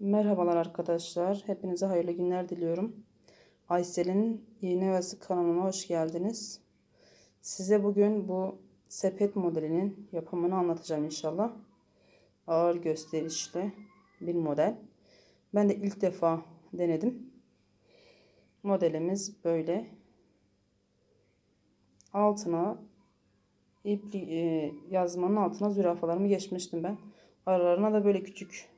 Merhabalar arkadaşlar. Hepinize hayırlı günler diliyorum. Aysel'in iğne ve sık kanalına hoş geldiniz. Size bugün bu sepet modelinin yapımını anlatacağım inşallah. Ağır gösterişli bir model. Ben de ilk defa denedim. Modelimiz böyle. Altına ipli, e, yazmanın altına zürafalarımı geçmiştim ben. Aralarına da böyle küçük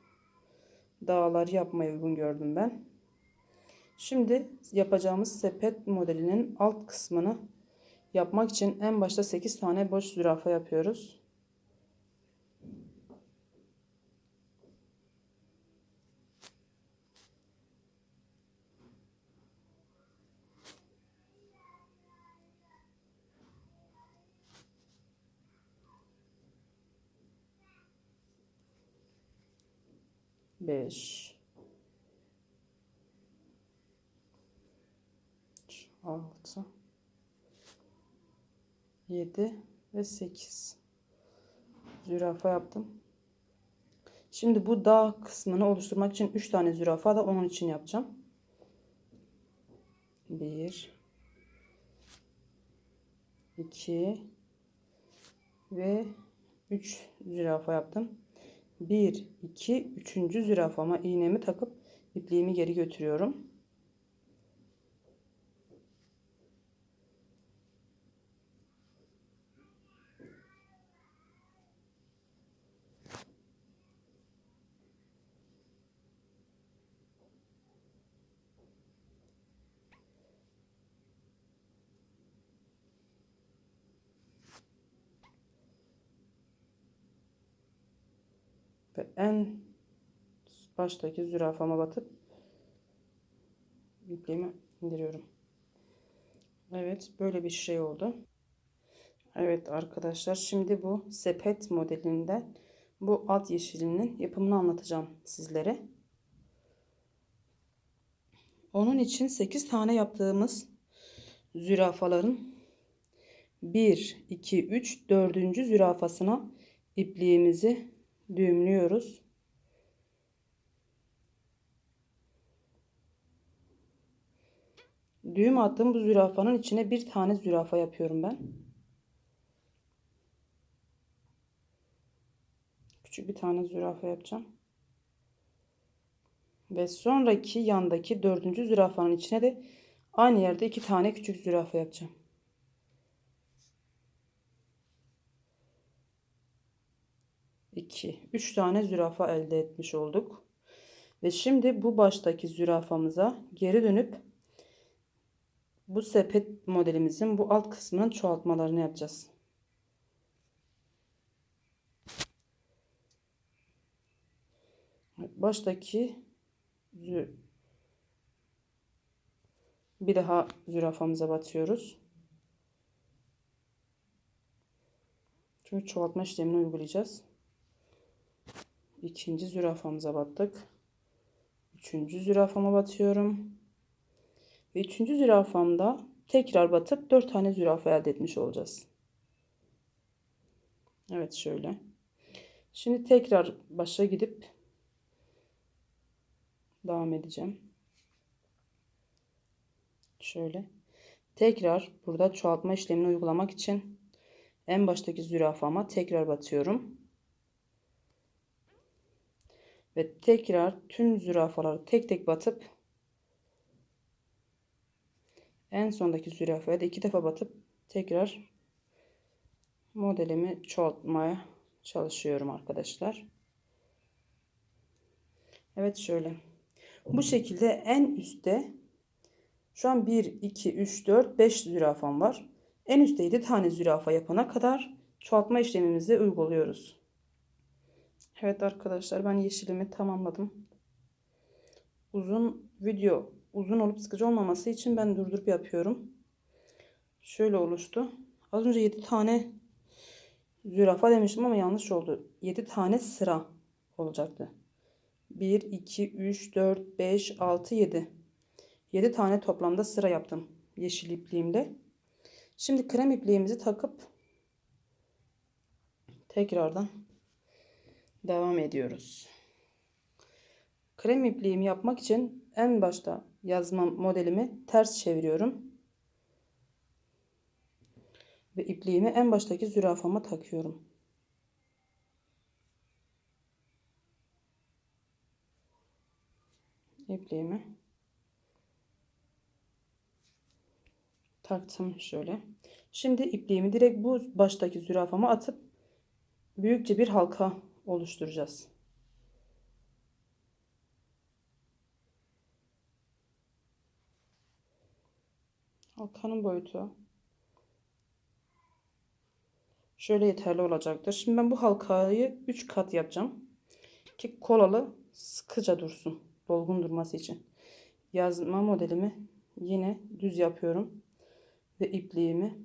dağlar yapmayı uygun gördüm ben. Şimdi yapacağımız sepet modelinin alt kısmını yapmak için en başta 8 tane boş zürafa yapıyoruz. Beş. Altı. Yedi ve sekiz. Zürafa yaptım. Şimdi bu dağ kısmını oluşturmak için üç tane zürafa da onun için yapacağım. Bir. iki ve üç zürafa yaptım. 1 2 3. zürafama iğnemi takıp ipliğimi geri götürüyorum. Ve en baştaki zürafama batıp ipliğimi indiriyorum. Evet böyle bir şey oldu. Evet arkadaşlar şimdi bu sepet modelinde bu at yeşilinin yapımını anlatacağım sizlere. Onun için 8 tane yaptığımız zürafaların 1, 2, 3, 4. zürafasına ipliğimizi düğümlüyoruz. Düğüm attığım bu zürafanın içine bir tane zürafa yapıyorum ben. Küçük bir tane zürafa yapacağım. Ve sonraki yandaki dördüncü zürafanın içine de aynı yerde iki tane küçük zürafa yapacağım. 2, 3 tane zürafa elde etmiş olduk. Ve şimdi bu baştaki zürafamıza geri dönüp bu sepet modelimizin bu alt kısmının çoğaltmalarını yapacağız. Baştaki bir daha zürafamıza batıyoruz. Çünkü çoğaltma işlemini uygulayacağız ikinci zürafamıza battık. Üçüncü zürafama batıyorum. Ve üçüncü zürafamda tekrar batıp dört tane zürafa elde etmiş olacağız. Evet şöyle. Şimdi tekrar başa gidip devam edeceğim. Şöyle. Tekrar burada çoğaltma işlemini uygulamak için en baştaki zürafama tekrar batıyorum. Ve tekrar tüm zürafaları tek tek batıp en sondaki zürafaya da iki defa batıp tekrar modelimi çoğaltmaya çalışıyorum arkadaşlar. Evet şöyle. Bu şekilde en üstte şu an 1, 2, 3, 4, 5 zürafam var. En üstte 7 tane zürafa yapana kadar çoğaltma işlemimizi uyguluyoruz. Evet arkadaşlar ben yeşilimi tamamladım. Uzun video uzun olup sıkıcı olmaması için ben durdurup yapıyorum. Şöyle oluştu. Az önce 7 tane zürafa demiştim ama yanlış oldu. 7 tane sıra olacaktı. 1, 2, 3, 4, 5, 6, 7. 7 tane toplamda sıra yaptım yeşil ipliğimde. Şimdi krem ipliğimizi takıp tekrardan devam ediyoruz. Krem ipliğimi yapmak için en başta yazma modelimi ters çeviriyorum. Ve ipliğimi en baştaki zürafama takıyorum. ipliğimi taktım şöyle. Şimdi ipliğimi direkt bu baştaki zürafama atıp büyükçe bir halka oluşturacağız. Halkanın boyutu şöyle yeterli olacaktır. Şimdi ben bu halkayı 3 kat yapacağım. Ki kolalı sıkıca dursun. Dolgun durması için. Yazma modelimi yine düz yapıyorum. Ve ipliğimi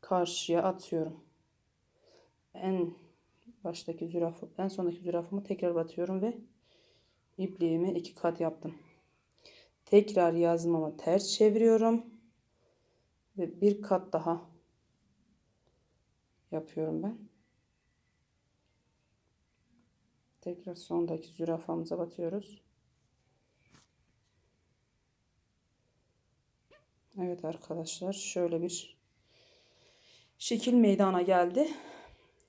karşıya atıyorum. En baştaki zürafı, en sondaki zürafımı tekrar batıyorum ve ipliğimi iki kat yaptım. Tekrar yazmamı ters çeviriyorum. Ve bir kat daha yapıyorum ben. Tekrar sondaki zürafamıza batıyoruz. Evet arkadaşlar şöyle bir şekil meydana geldi.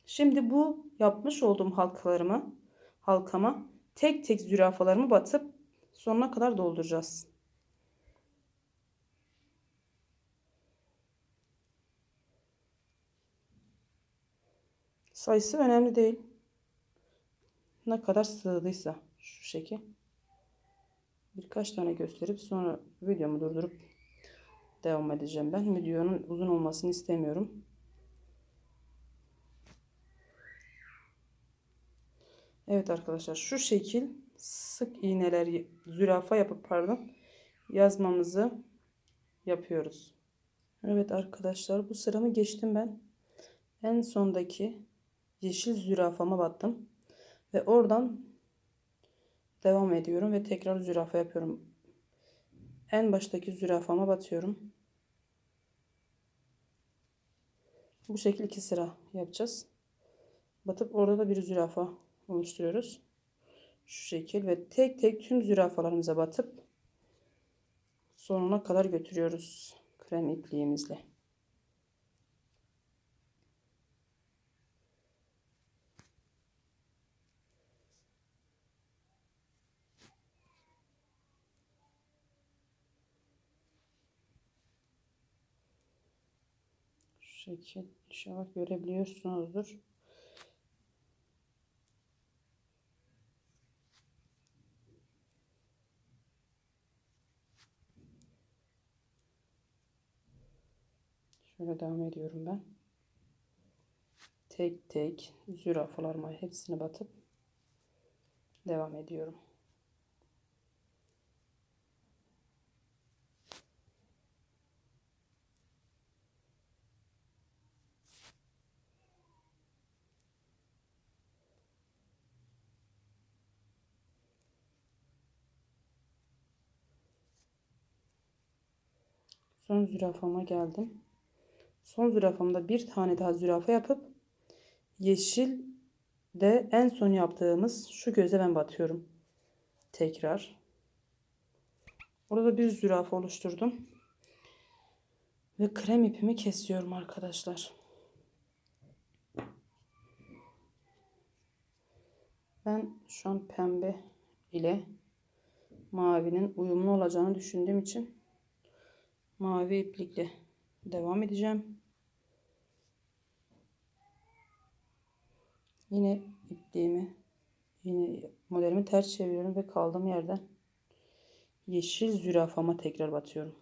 Şimdi bu yapmış olduğum halkalarımı halkama tek tek zürafalarımı batıp sonuna kadar dolduracağız. Sayısı önemli değil. Ne kadar sığdıysa şu şekil. Birkaç tane gösterip sonra videomu durdurup devam edeceğim ben. Videonun uzun olmasını istemiyorum. Evet arkadaşlar şu şekil sık iğneler zürafa yapıp pardon yazmamızı yapıyoruz. Evet arkadaşlar bu sıramı geçtim ben. En sondaki yeşil zürafama battım. Ve oradan devam ediyorum ve tekrar zürafa yapıyorum. En baştaki zürafama batıyorum. Bu şekilde iki sıra yapacağız. Batıp orada da bir zürafa oluşturuyoruz. Şu şekil ve tek tek tüm zürafalarımıza batıp sonuna kadar götürüyoruz krem ipliğimizle. şekil inşallah görebiliyorsunuzdur. Şöyle devam ediyorum ben. Tek tek zürafalarıma hepsini batıp devam ediyorum. Son zürafama geldim. Son zürafamda bir tane daha zürafa yapıp yeşil de en son yaptığımız şu göze ben batıyorum. Tekrar. Orada bir zürafa oluşturdum. Ve krem ipimi kesiyorum arkadaşlar. Ben şu an pembe ile mavinin uyumlu olacağını düşündüğüm için mavi iplikle devam edeceğim. Yine ipliğimi yine modelimi ters çeviriyorum ve kaldığım yerden yeşil zürafama tekrar batıyorum.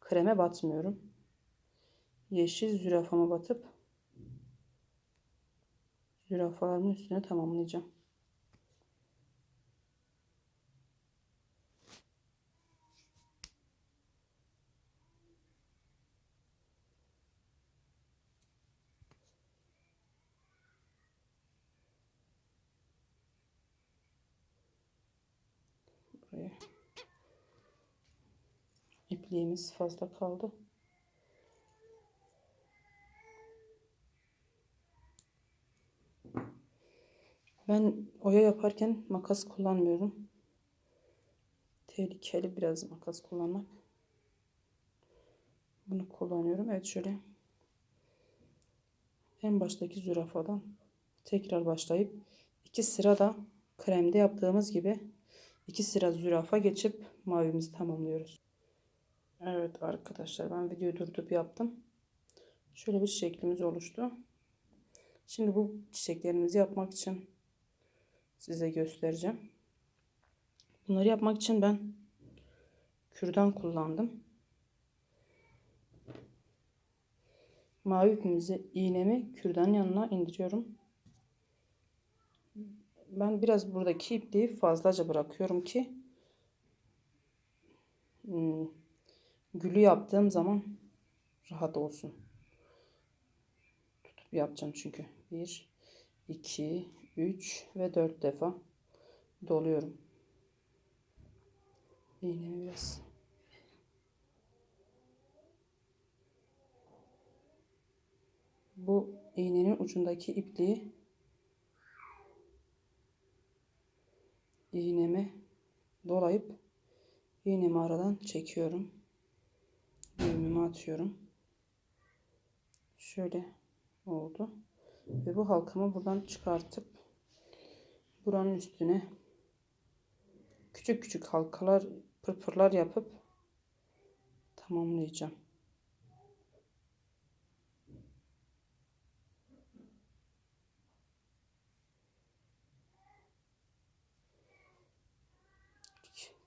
Kreme batmıyorum. Yeşil zürafama batıp zürafalarımın üstüne tamamlayacağım. İpliğimiz fazla kaldı. Ben oya yaparken makas kullanmıyorum. Tehlikeli biraz makas kullanmak. Bunu kullanıyorum. Evet şöyle en baştaki zürafadan tekrar başlayıp iki sıra da kremde yaptığımız gibi iki sıra zürafa geçip mavimizi tamamlıyoruz. Evet arkadaşlar ben videoyu durdurup yaptım. Şöyle bir şeklimiz oluştu. Şimdi bu çiçeklerimizi yapmak için size göstereceğim. Bunları yapmak için ben kürdan kullandım. Mavi ipimizi iğnemi kürdanın yanına indiriyorum. Ben biraz buradaki ipliği fazlaca bırakıyorum ki hmm, gülü yaptığım zaman rahat olsun. Tutup yapacağım çünkü. 1 2 3 ve 4 defa doluyorum. İğnemi biraz bu iğnenin ucundaki ipliği iğnemi dolayıp iğnemi aradan çekiyorum. Düğümümü atıyorum. Şöyle oldu. Ve bu halkamı buradan çıkartıp buranın üstüne küçük küçük halkalar pırpırlar yapıp tamamlayacağım.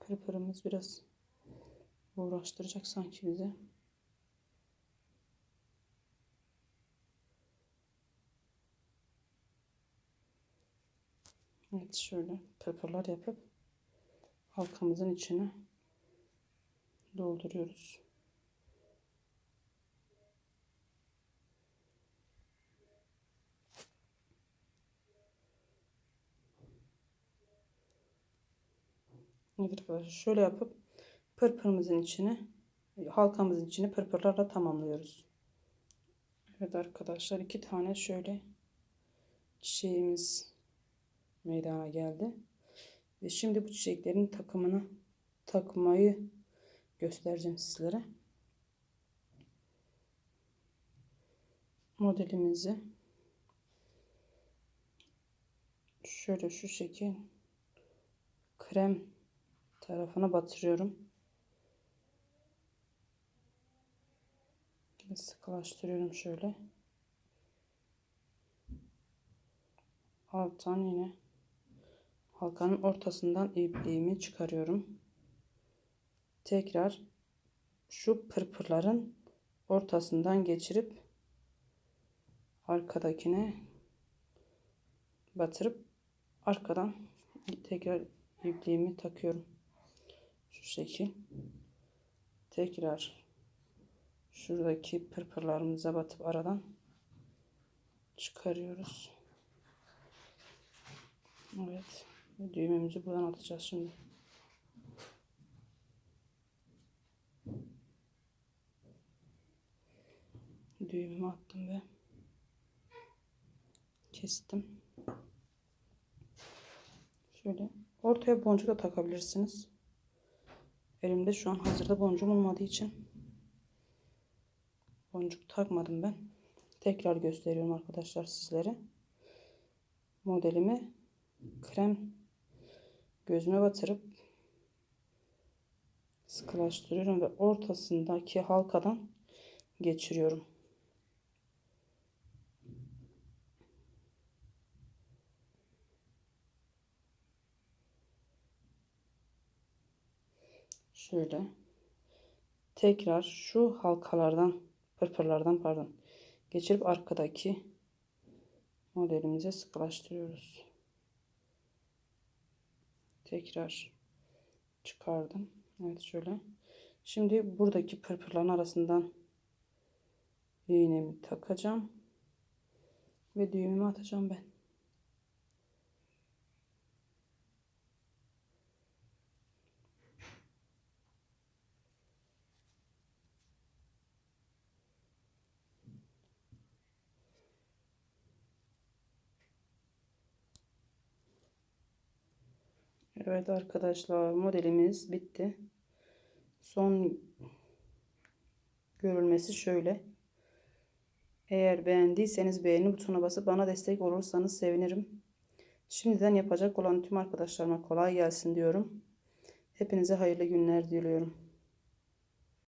Pırpırımız biraz uğraştıracak sanki bize. Evet şöyle pırpırlar yapıp halkamızın içine dolduruyoruz. Evet arkadaşlar şöyle yapıp pırpırımızın içine halkamızın içine pırpırlarla tamamlıyoruz. Evet arkadaşlar iki tane şöyle çiçeğimiz meydana geldi. Ve şimdi bu çiçeklerin takımını takmayı göstereceğim sizlere. Modelimizi şöyle şu şekil krem tarafına batırıyorum. Ve sıkılaştırıyorum şöyle. Alttan yine halkanın ortasından ipliğimi çıkarıyorum. Tekrar şu pırpırların ortasından geçirip arkadakine batırıp arkadan tekrar ipliğimi takıyorum şu şekil tekrar şuradaki pırpırlarımıza batıp aradan çıkarıyoruz. Evet. Düğmemizi buradan atacağız şimdi. Düğümümü attım ve kestim. Şöyle ortaya boncuk da takabilirsiniz. Elimde şu an hazırda boncuğum olmadığı için boncuk takmadım ben. Tekrar gösteriyorum arkadaşlar sizlere. Modelimi krem gözüme batırıp sıkılaştırıyorum ve ortasındaki halkadan geçiriyorum. şöyle tekrar şu halkalardan pırpırlardan pardon geçirip arkadaki modelimize sıkılaştırıyoruz. Tekrar çıkardım. Evet şöyle. Şimdi buradaki pırpırların arasından iğnemi takacağım ve düğümümü atacağım ben. Evet arkadaşlar modelimiz bitti. Son görülmesi şöyle. Eğer beğendiyseniz beğeni butonuna basıp bana destek olursanız sevinirim. Şimdiden yapacak olan tüm arkadaşlarıma kolay gelsin diyorum. Hepinize hayırlı günler diliyorum.